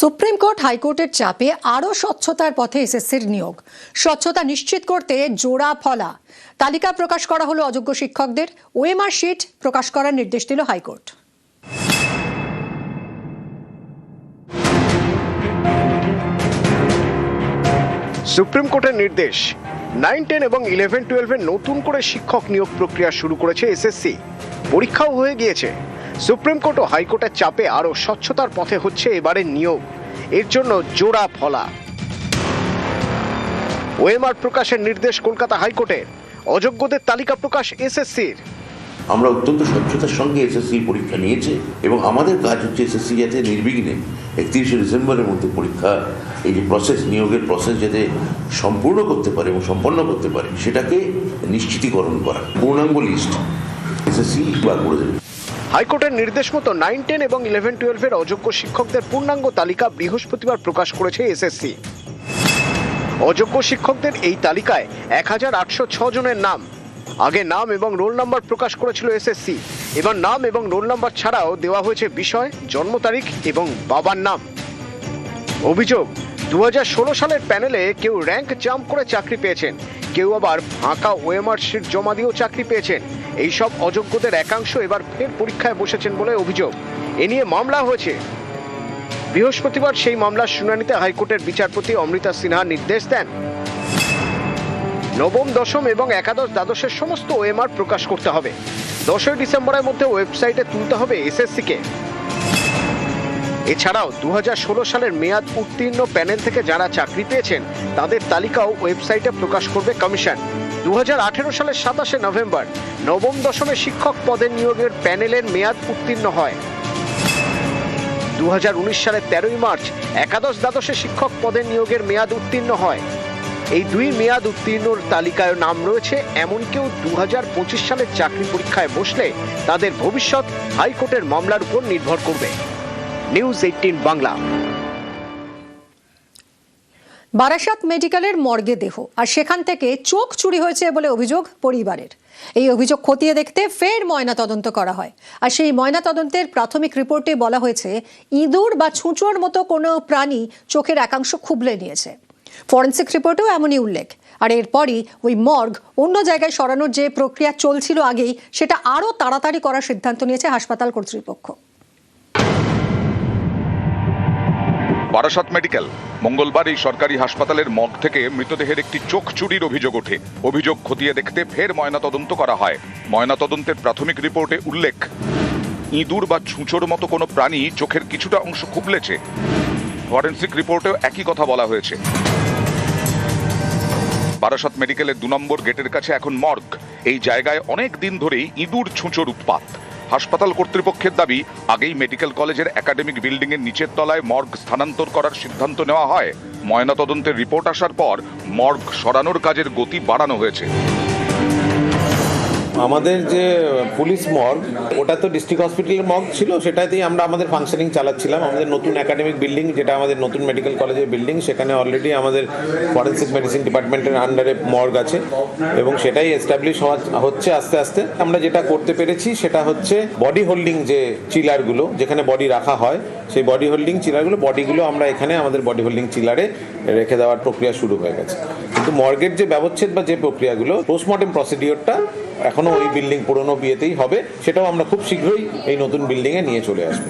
Supreme court হাইকোর্টের চাপে আরও স্বচ্ছতার পথে এসএসসির নিয়োগ। স্বচ্ছতা নিশ্চিত করতে জোড়া ফলা। তালিকা প্রকাশ করা হলো অযোগ্য শিক্ষকদের। ওএমআর শিট প্রকাশ করার নির্দেশ দিল হাইকোর্ট। সুপ্রিম কোর্টের নির্দেশ, নাইন, টেন এবং ইলেভেন টুয়েলভের নতুন করে শিক্ষক নিয়োগ প্রক্রিয়া শুরু করেছে এসএসসি। পরীক্ষাও হয়ে গিয়েছে। সুপ্রিম কোর্ট ও হাইকোর্টের চাপে আরও স্বচ্ছতার পথে হচ্ছে এবারের নিয়োগ। এর জন্য জোড়া ফলা। ওএমআর প্রকাশের নির্দেশ কলকাতা হাইকোর্টের অযোগ্যদের তালিকা প্রকাশ এসএসসির। আমরা অত্যন্ত স্বচ্ছতার সঙ্গে এসএসসি পরীক্ষা নিয়েছে এবং আমাদের কাজ হচ্ছে এসএসসি যাতে নির্বিঘ্নে একত্রিশে ডিসেম্বরের মধ্যে পরীক্ষা, এই যে প্রসেস নিয়োগের প্রসেস যাতে সম্পূর্ণ করতে পারে এবং সম্পন্ন করতে পারে, সেটাকে নিশ্চিতীকরণ করা। পূর্ণাঙ্গ লিস্ট এসএসসি বার করে দেবে। হাইকোর্টের নির্দেশ মতো নাইন, টেন এবং ইলেভেন, টুয়েলভের অযোগ্য শিক্ষকদের পূর্ণাঙ্গ তালিকা বৃহস্পতিবার প্রকাশ করেছে এসএসসি অযোগ্য শিক্ষকদের এই তালিকায় এক হাজার আটশো জনের নাম। আগে নাম এবং রোল নাম্বার প্রকাশ করেছিল এসএসসি এবার নাম এবং রোল নাম্বার ছাড়াও দেওয়া হয়েছে বিষয়, জন্ম তারিখ এবং বাবার নাম। অভিযোগ দু হাজার ষোলো সালের প্যানেলে কেউ র্যাঙ্ক জাম্প করে চাকরি পেয়েছেন। কেউ আবার ফাঁকা ওএমআর শিট জমা দিয়েও চাকরি পেয়েছেন। এইসব অযোগ্যদের একাংশ এবার ফের পরীক্ষায় বসেছেন বলে অভিযোগ। এ নিয়ে মামলা হয়েছে। বৃহস্পতিবার সেই মামলার শুনানিতে হাইকোর্টের বিচারপতি অমৃতা সিনহা নির্দেশ দেন। নবম, দশম এবং একাদশ দ্বাদশের সমস্ত ওএমআর প্রকাশ করতে হবে। দশই ডিসেম্বরের মধ্যে ওয়েবসাইটে তুলতে হবে এসএসসিকে। এছাড়াও দু হাজার ষোলো সালের মেয়াদ উত্তীর্ণ প্যানেল থেকে যারা চাকরি পেয়েছেন, তাদের তালিকাও ওয়েবসাইটে প্রকাশ করবে কমিশন। দু হাজার আঠেরো সালের সাতাশে নভেম্বর, নবম দশমে শিক্ষক পদের নিয়োগের প্যানেলের মেয়াদ উত্তীর্ণ হয়। দু হাজার উনিশ সালের তেরোই মার্চ, একাদশ দ্বাদশে শিক্ষক পদের নিয়োগের মেয়াদ উত্তীর্ণ হয়। এই দুই মেয়াদ উত্তীর্ণর তালিকায় নাম রয়েছে, এমন কেউ দু সালের চাকরি পরীক্ষায় বসলে তাদের ভবিষ্যৎ হাইকোর্টের মামলার উপর নির্ভর করবে। News eighteen Bangla. বারাসাত মেডিকেলের মর্গে দেহ, আর সেখান থেকে চোখ চুরি হয়েছে বলে অভিযোগ পরিবারের। এই অভিযোগ খতিয়ে দেখতে ফের ময়না তদন্ত করা হয়। আর সেই ময়না তদন্তের প্রাথমিক রিপোর্টে বলা হয়েছে, ইঁদুর বা ছুঁচোর মতো কোনো প্রাণী চোখের একাংশ খুবলে নিয়েছে। ফরেন্সিক রিপোর্টেও এমনই উল্লেখ। আর এরপরই ওই মর্গ অন্য জায়গায় সরানোর যে প্রক্রিয়া চলছিল আগেই, সেটা আরও তাড়াতাড়ি করার সিদ্ধান্ত নিয়েছে হাসপাতাল কর্তৃপক্ষ। বারাসাত মেডিকেল। মঙ্গলবার এই সরকারি হাসপাতালের মগ থেকে মৃতদেহের একটি চোখ চুরির অভিযোগ ওঠে। অভিযোগ খতিয়ে দেখতে ফের ময়নাতদন্ত করা হয়। ময়নাতদন্তের প্রাথমিক রিপোর্টে উল্লেখ, ইঁদুর বা ছুঁচোর মতো কোনো প্রাণী চোখের কিছুটা অংশ খুবলেছে। ফরেন্সিক রিপোর্টেও একই কথা বলা হয়েছে। বারাসাত মেডিকেলের দু নম্বর গেটের কাছে এখন মর্গ। এই জায়গায় অনেক দিন ধরেই ইঁদুর ছুঁচোর উৎপাত। হাসপাতাল কর্তৃপক্ষের দাবি, আগেই মেডিকেল কলেজের একাডেমিক বিল্ডিং এর নিচের তলায় মর্গ স্থানান্তর করার সিদ্ধান্ত নেওয়া হয়। ময়নাতদন্তের রিপোর্ট আসার পর মর্গ সরানোর কাজের গতি বাড়ানো হয়েছে। আমাদের যে পুলিশ মর্গ, ওটা তো ডিস্ট্রিক্ট হসপিটালের মর্গ ছিল, সেটাতেই আমরা আমাদের ফাংশনিং চালাচ্ছিলাম। আমাদের নতুন একাডেমিক বিল্ডিং যেটা আমাদের নতুন মেডিকেল কলেজের বিল্ডিং সেখানে অলরেডি আমাদের ফরেন্সিক মেডিসিন ডিপার্টমেন্টের আন্ডারে মর্গ আছে। এবং সেটাই এস্টাবলিশ হচ্ছে আস্তে আস্তে। আমরা যেটা করতে পেরেছি, সেটা হচ্ছে বডি হোল্ডিং যে চিলারগুলো যেখানে বডি রাখা হয়, সেই বডি হোল্ডিং চিলারগুলো বডিগুলো আমরা এখানে আমাদের বডি হোল্ডিং চিলারে রেখে দেওয়ার প্রক্রিয়া শুরু হয়ে গেছে। কিন্তু মর্গের যে ব্যবচ্ছেদ বা যে প্রক্রিয়াগুলো পোস্টমর্টেম প্রসিডিওরটা এখনও ওই বিল্ডিং পুরনো বিয়েতেই হবে। সেটাও আমরা খুব শীঘ্রই এই নতুন বিল্ডিংয়ে নিয়ে চলে আসব।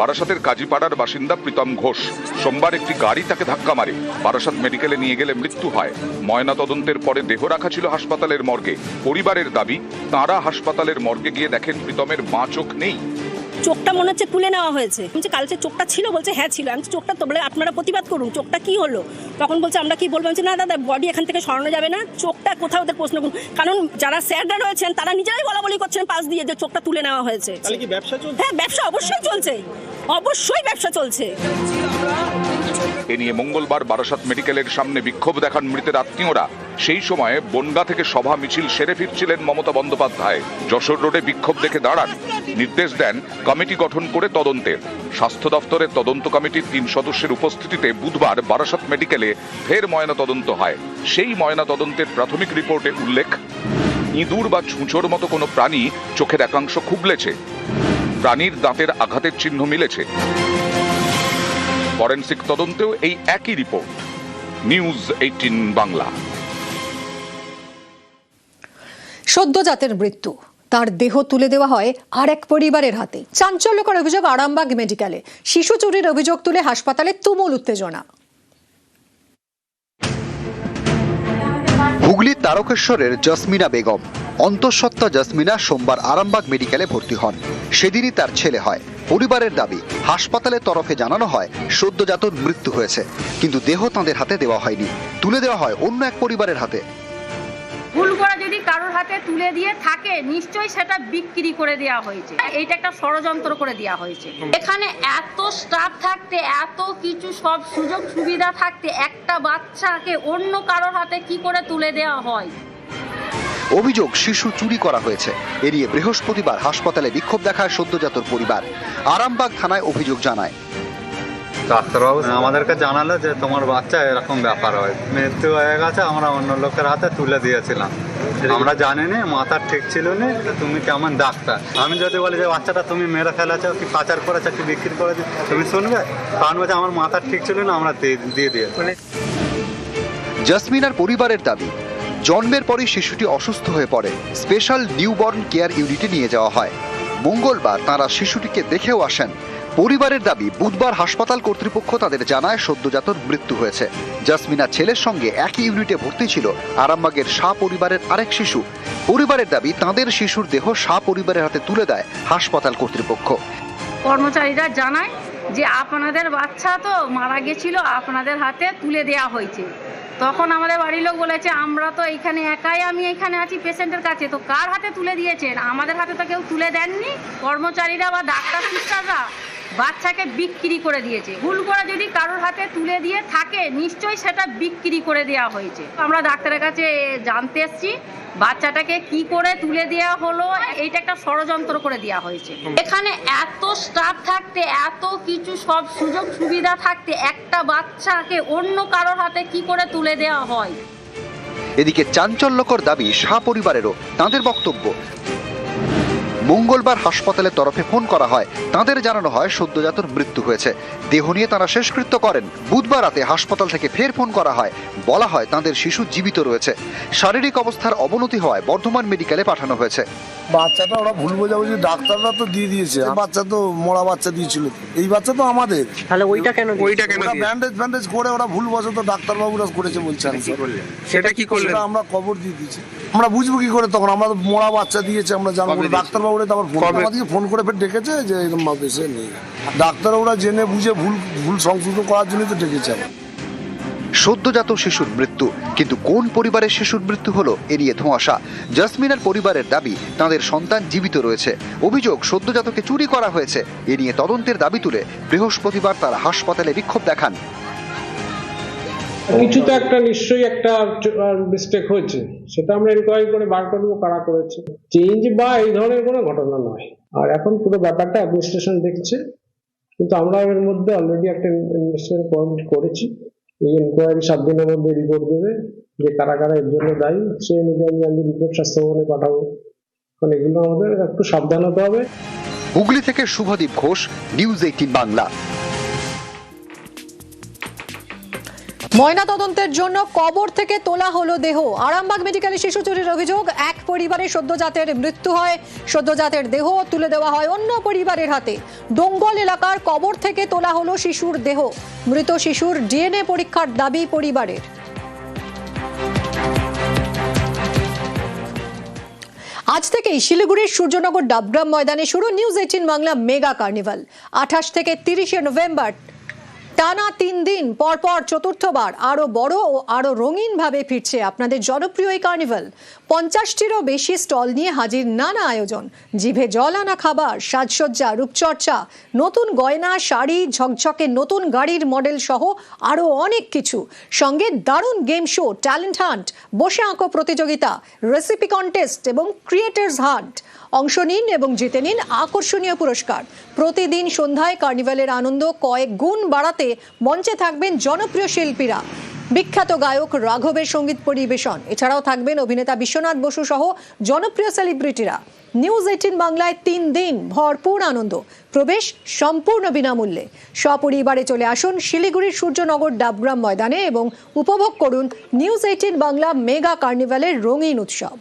বারাসাতের কাজীপাড়ার বাসিন্দা প্রীতম ঘোষ, সোমবার একটি গাড়ি তাকে ধাক্কা মারে। বারাসাত মেডিকেলে নিয়ে গেলে মৃত্যু হয়। ময়না তদন্তের পরে দেহ রাখা ছিল হাসপাতালের মর্গে। পরিবারের দাবি, তাঁরা হাসপাতালের মর্গে গিয়ে দেখেন প্রীতমের মা চোখ নেই। চোখটা মনে হচ্ছে তুলে নেওয়া হয়েছে। বলছে কালকে চোখটা ছিল বলছে হ্যাঁ ছিল। আমি চোখটা তো বলে আপনারা প্রতিবাদ করুন চোখটা কি হলো? তখন বলছে আমরা কি বলব? না দাদা বডি এখান থেকে সরানো যাবে না। চোখটা কোথাও ওদের প্রশ্ন করুন। কারণ যারা স্যাররা রয়েছেন তারা নিজেরাই বলা বলি করছেন পাশ দিয়ে যে চোখটা তুলে নেওয়া হয়েছে। হ্যাঁ ব্যবসা অবশ্যই চলছে। অবশ্যই ব্যবসা চলছে। এ নিয়ে মঙ্গলবার বারাসাত মেডিকেলের সামনে বিক্ষোভ দেখান মৃতের আত্মীয়রা। সেই সময় বনগা থেকে সভা মিছিল সেরে ফিরছিলেন মমতা বন্দ্যোপাধ্যায়। যশোর রোডে বিক্ষোভ দেখে দাঁড়ান। নির্দেশ দেন কমিটি গঠন করে তদন্তের স্বাস্থ্য দফতরের তদন্ত কমিটির তিন সদস্যের উপস্থিতিতে বুধবার বারাসাত মেডিকেলে ফের ময়না তদন্ত হয়। সেই ময়না তদন্তের প্রাথমিক রিপোর্টে উল্লেখ, ইঁদুর বা ছুঁচোর মতো কোনো প্রাণী চোখের একাংশ খুবলেছে। প্রাণীর দাঁতের আঘাতের চিহ্ন মিলেছে। ফরেন্সিক তদন্তেও এই একই রিপোর্ট। News eighteen Bangla. সদ্যজাতের মৃত্যু। তার দেহ তুলে দেওয়া হয় আর এক পরিবারের হাতে। চাঞ্চল্যকর অভিযোগ আরামবাগ মেডিকেলে। শিশু চুরির অভিযোগ তুলে হাসপাতালে তুমুল উত্তেজনা। হুগলির তারকেশ্বরের জসমিনা বেগম। অন্তঃসত্ত্বা জসমিনা সোমবার আরামবাগ মেডিকেলে ভর্তি হন। সেদিনই তার ছেলে হয়। পরিবারের দাবি, হাসপাতালের তরফে জানানো হয়, সদ্যজাতর মৃত্যু হয়েছে। কিন্তু দেহ তাঁদের হাতে দেওয়া হয়নি। তুলে দেওয়া হয় অন্য এক পরিবারের হাতে। ভুল করে যদি কারোর হাতে তুলে দিয়ে থাকে, নিশ্চয়ই সেটা বিক্রি করে দেওয়া হয়েছে। এইটা একটা ষড়যন্ত্র করে দেওয়া হয়েছে। এখানে এত স্টাফ থাকতে, এত কিছু সব সুযোগ সুবিধা থাকতে, একটা বাচ্চাকে অন্য কারোর হাতে কি করে তুলে দেওয়া হয়? অভিযোগ, শিশু চুরি করা হয়েছে। এড়িয়ে বৃহস্পতিবার হাসপাতালে বিক্ষোভ দেখায় সদ্যজাতর পরিবার। আরামবাগ থানায় অভিযোগ জানায়। ডাক্তারবাবু, আমাদেরকে জানালো যে তোমার বাচ্চা এরকম ব্যাপার হয়। মৃত্যু হয়ে গেছে, আমরা অন্য লোকের হাতে তুলে দিয়েছিলাম। আমরা জানি না মাথার ঠিক ছিল না তুমি কেমন ডাক্তার। আমি যদি বলি যে, বাচ্চাটা তুমি মেরে ফেলেছো, কি পাচার করেছ, কি বিক্রি করেছ, তুমি শুনবে? কারণ বলছে আমার মাথার ঠিক ছিল না, আমরা দিয়ে দিয়ে জসমিনার পরিবারের দাবি, জন্মের পরই শিশুটি অসুস্থ হয়ে পড়ে। স্পেশাল নিউবর্ন কেয়ার ইউনিটে নিয়ে যাওয়া হয়। মঙ্গলবার তারা শিশুটিকে দেখেও আসেন। পরিবারের দাবি, বুধবার হাসপাতাল কর্তৃপক্ষ তাদের জানায় সদ্যজাতর মৃত্যু হয়েছে। জাসমিনা ছেলের সঙ্গে একই ইউনিটে ভর্তি ছিল আরামবাগের শাহ পরিবারের আরেক শিশু। পরিবারের দাবি, তাদের শিশুর দেহ শাহ পরিবারের হাতে তুলে দেয় হাসপাতাল কর্তৃপক্ষ। কর্মচারীরা জানায় যে, আপনাদের বাচ্চা তো মারা গেছিল, আপনাদের হাতে তুলে দেওয়া হয়েছে। তখন আমাদের বাড়ির লোক বলেছে, আমরা তো এখানে একাই, আমি এখানে আছি পেশেন্টের কাছে, তো কার হাতে তুলে দিয়েছেন? আমাদের হাতে তো কেউ তুলে দেননি। কর্মচারীরা বা ডাক্তার, সিস্টাররা বাচ্চাকে বিক্রি করে দিয়েছে। ভুল করে যদি কারোর হাতে তুলে দিয়ে থাকে, নিশ্চয়ই সেটা বিক্রি করে দেওয়া হয়েছে। আমরা ডাক্তারের কাছে জানতে এসছি, বাচ্চাটাকে কি করে তুলে দেওয়া হলো, এইটা একটা ষড়যন্ত্র করে দেওয়া হয়েছে। এখানে এত স্টাফ থাকতে, এত কিছু সব সুযোগ সুবিধা থাকতে, একটা বাচ্চাকে অন্য কারোর হাতে কি করে তুলে দেওয়া হয়? এদিকে চাঞ্চল্যকর দাবি শাহ পরিবারেরও, তাঁদের বক্তব্য। মঙ্গলবার হাসপাতালের তরফে ফোন করা হয়। তাদের জানানো হয়, সদ্যজাতর মৃত্যু হয়েছে। দেহ নিয়ে তারা শেষকৃত্য করেন। বুধবার রাতে হাসপাতাল থেকে ফের ফোন করা হয়। বলা হয়, তাদের শিশু জীবিত রয়েছে। শারীরিক অবস্থার অবনতি হওয়ায় বর্ধমান মেডিকেলে পাঠানো হয়েছে। বাচ্চাটা ওরা ভুল বোঝাবুঝি ডাক্তাররা তো দিয়ে দিয়েছে। বাচ্চা তো মরা বাচ্চা দিয়েছিল। এই বাচ্চা তো আমাদের। তাহলে ওইটা কেন ওইটা কেন ব্যান্ডেজ ব্যান্ডেজ করে ওরা ভুল বসত ডাক্তারবাবুরা করেছে বলছে আমি সেটা কি করলেন? আমরা খবর দিয়ে দিয়েছি। আমরা বুঝব কি করে তখন? আমরা মরা বাচ্চা দিয়েছে আমরা জানব। ডাক্তারবাবুরা তো আবার ফোন আমাদেরকে ফোন করে ফের ডেকেছে যে এরকম ভাবে এসে নেই ডাক্তারবাবুরা জেনে বুঝে ভুল ভুল সংশোধন করার জন্যই তো ডেকেছে আবার। সদ্যজাত শিশুর মৃত্যু। কিন্তু কোন পরিবারের শিশুর মৃত্যু হলো, এ ধোঁয়াশা। জাসমিনার পরিবারের দাবি, তাদের সন্তান জীবিত রয়েছে। অভিযোগ, সদ্যজাতকে চুরি করা হয়েছে। এ নিয়ে তদন্তের দাবি তুলে বৃহস্পতিবার তারা হাসপাতালে বিক্ষোভ দেখান। কিছু তো একটা নিশ্চয়ই একটা মিস্টেক হয়েছে। সেটা আমরা ইনকোয়ারি করে বার করব কারা করেছে। চেঞ্জ বা এই ধরনের কোনো ঘটনা নয়। আর এখন পুরো ব্যাপারটা অ্যাডমিনিস্ট্রেশন দেখছে। কিন্তু আমরা এর মধ্যে অলরেডি একটা ইনভেস্টিগেশন করেছি। এই এনকোয়ারি সাত দিনের মধ্যে রিপোর্ট দেবে, যে কারা কারা এর জন্য দায়ী, সে অনুযায়ী আমি রিপোর্ট স্বাস্থ্য ভবনে পাঠাবো। মানে এগুলো আমাদের একটু সাবধান হতে হবে। হুগলি থেকে শুভদীপ ঘোষ নিউজ এইটিন বাংলা। ময়না তদন্তের জন্য কবর থেকে তোলা হলো দেহ। আরামবাগ মেডিকেলে শিশু চুরির অভিযোগ, এক পরিবারে সদ্যজাতের মৃত্যু হয়, সদ্যজাতের দেহ তুলে দেওয়া হয় অন্য পরিবারের হাতে। দঙ্গল এলাকার কবর থেকে তোলা হলো শিশুর দেহ। মৃত শিশুর ডিএনএ পরীক্ষার দাবি পরিবারের। আজ থেকেই শিলিগুড়ির সূর্যনগর ডাবগ্রাম ময়দানে শুরু news eighteen Bangla mega carnival. আঠাশ থেকে তিরিশে নভেম্বর টানা তিন দিন, পরপর চতুর্থবার আরও বড় ও আরও রঙিন ভাবে ফিরছে আপনাদের জনপ্রিয় এই কার্নিভাল। পঞ্চাশটিরও বেশি স্টল নিয়ে হাজির নানা আয়োজন। জিভে জল আনা খাবার, সাজসজ্জা, রূপচর্চা, নতুন গয়না, শাড়ি, ঝকঝকে নতুন গাড়ির মডেল সহ আরও অনেক কিছু। সঙ্গে দারুণ গেম শো, ট্যালেন্ট হান্ট, বসে আঁকো প্রতিযোগিতা, রেসিপি কন্টেস্ট এবং ক্রিয়েটার্স হান্ট। অংশ নিন এবং জিতে নিন আকর্ষণীয় পুরস্কার। প্রতিদিন সন্ধ্যায় কার্নিভালের আনন্দ কয়েক গুণ বাড়াতে মঞ্চে থাকবেন জনপ্রিয় শিল্পীরা। বিখ্যাত গায়ক রাঘবের সংগীত পরিবেশন। এছাড়াও থাকবেন অভিনেতা বিশ্বনাথ বসু সহ জনপ্রিয় সেলিব্রিটিরা। নিউজ এইটিন বাংলায় তিন দিন ভরপুর আনন্দ। প্রবেশ সম্পূর্ণ বিনামূল্যে। সপরিবারে চলে আসুন শিলিগুড়ির সূর্যনগর ডাবগ্রাম ময়দানে এবং উপভোগ করুন নিউজ এইটিন বাংলা মেগা কার্নিভালের রঙিন উৎসব।